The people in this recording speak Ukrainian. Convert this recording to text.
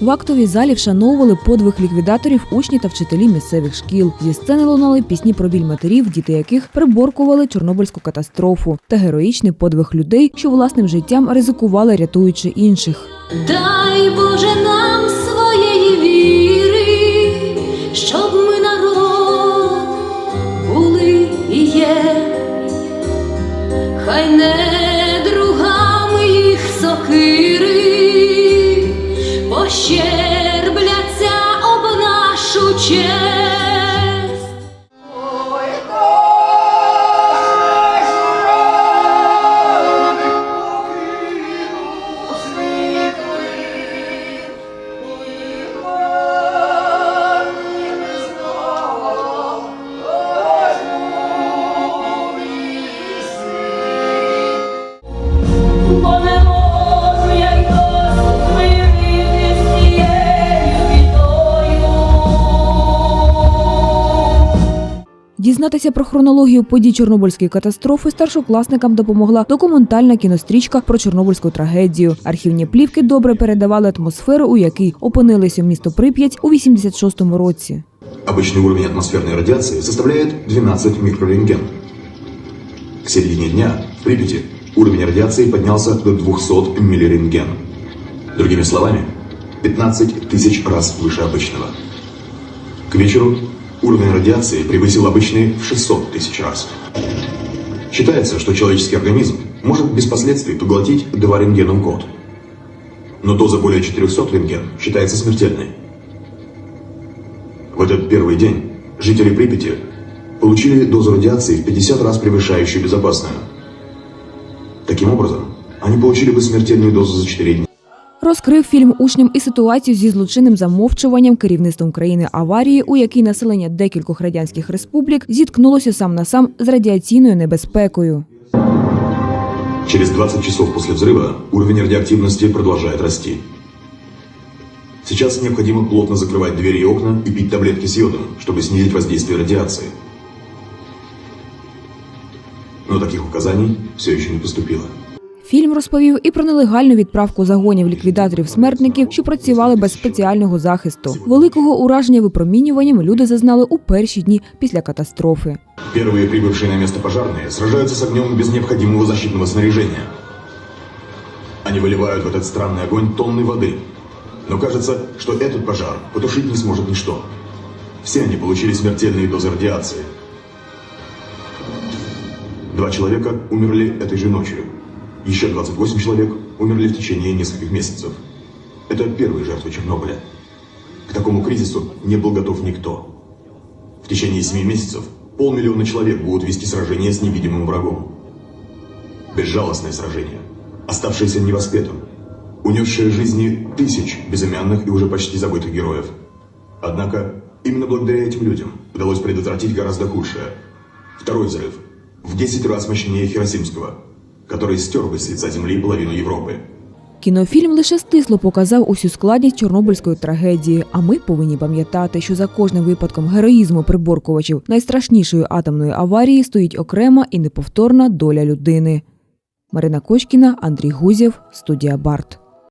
В актовій залі вшановували подвиг ліквідаторів учні та вчителі місцевих шкіл. Зі сцени лунали пісні про біль матерів, діти яких приборкували чорнобильську катастрофу та героїчний подвиг людей, що власним життям ризикували, рятуючи інших. Дай Боже нам своєї віри, щоб ми народ були і є, хай не другами їх сокири się Дізнатися про хронологію подій Чорнобильської катастрофи старшокласникам допомогла документальна кінострічка про Чорнобильську трагедію. Архівні плівки добре передавали атмосферу, у якій опинилося місто Прип'ять у 86-му році. Обычный уровень атмосферной радиации составляет 12 микрорентген. К середине дня в Припяти уровень радиации поднялся до 200 миллирентген. Другими словами, 15 тысяч раз выше обычного. К вечеру уровень радиации превысил обычный в 600 тысяч раз. Считается, что человеческий организм может без последствий поглотить 2 рентгена в год. Но доза более 400 рентген считается смертельной. В этот первый день жители Припяти получили дозу радиации в 50 раз превышающую безопасную. Таким образом, они получили бы смертельную дозу за 4 дня. Розкрив фільм учням і ситуацію зі злочинним замовчуванням керівництвом країни аварії, у якій населення декількох радянських республік зіткнулося сам на сам з радіаційною небезпекою. Через 20 часов после взрыва уровень радиоактивности продолжает расти. Сейчас необходимо плотно закрывать двери и окна и пить таблетки с йодом, чтобы снизить воздействие радиации. Но таких указаний все еще не поступило. Фільм розповів і про нелегальну відправку загонів ліквідаторів-смертників, що працювали без спеціального захисту. Великого ураження випромінюванням люди зазнали у перші дні після катастрофи. Первые прибывшие на место пожарные сражаются с огнем без необходимого защитного снаряжения. Они выливают в этот странный огонь тонны воды. Но кажется, что этот пожар потушить не сможет ничто. Все они получили смертельные дозы радиации. Два человека умерли этой же ночью. Еще 28 человек умерли в течение нескольких месяцев. Это первые жертвы Чернобыля. К такому кризису не был готов никто. В течение семи месяцев полмиллиона человек будут вести сражение с невидимым врагом. Безжалостное сражение, оставшееся невоспетым, унесшее жизни тысяч безымянных и уже почти забытых героев. Однако, именно благодаря этим людям удалось предотвратить гораздо худшее. Второй взрыв, в 10 раз мощнее Хиросимского, который стер бы с лица земли половину Европы. Кінофільм лише стисло показав усю складність чорнобильської трагедії. А ми повинні пам'ятати, що за кожним випадком героїзму приборкувачів найстрашнішої атомної аварії стоїть окрема і неповторна доля людини. Марина Кочкіна, Андрій Гузєв, студія Барт.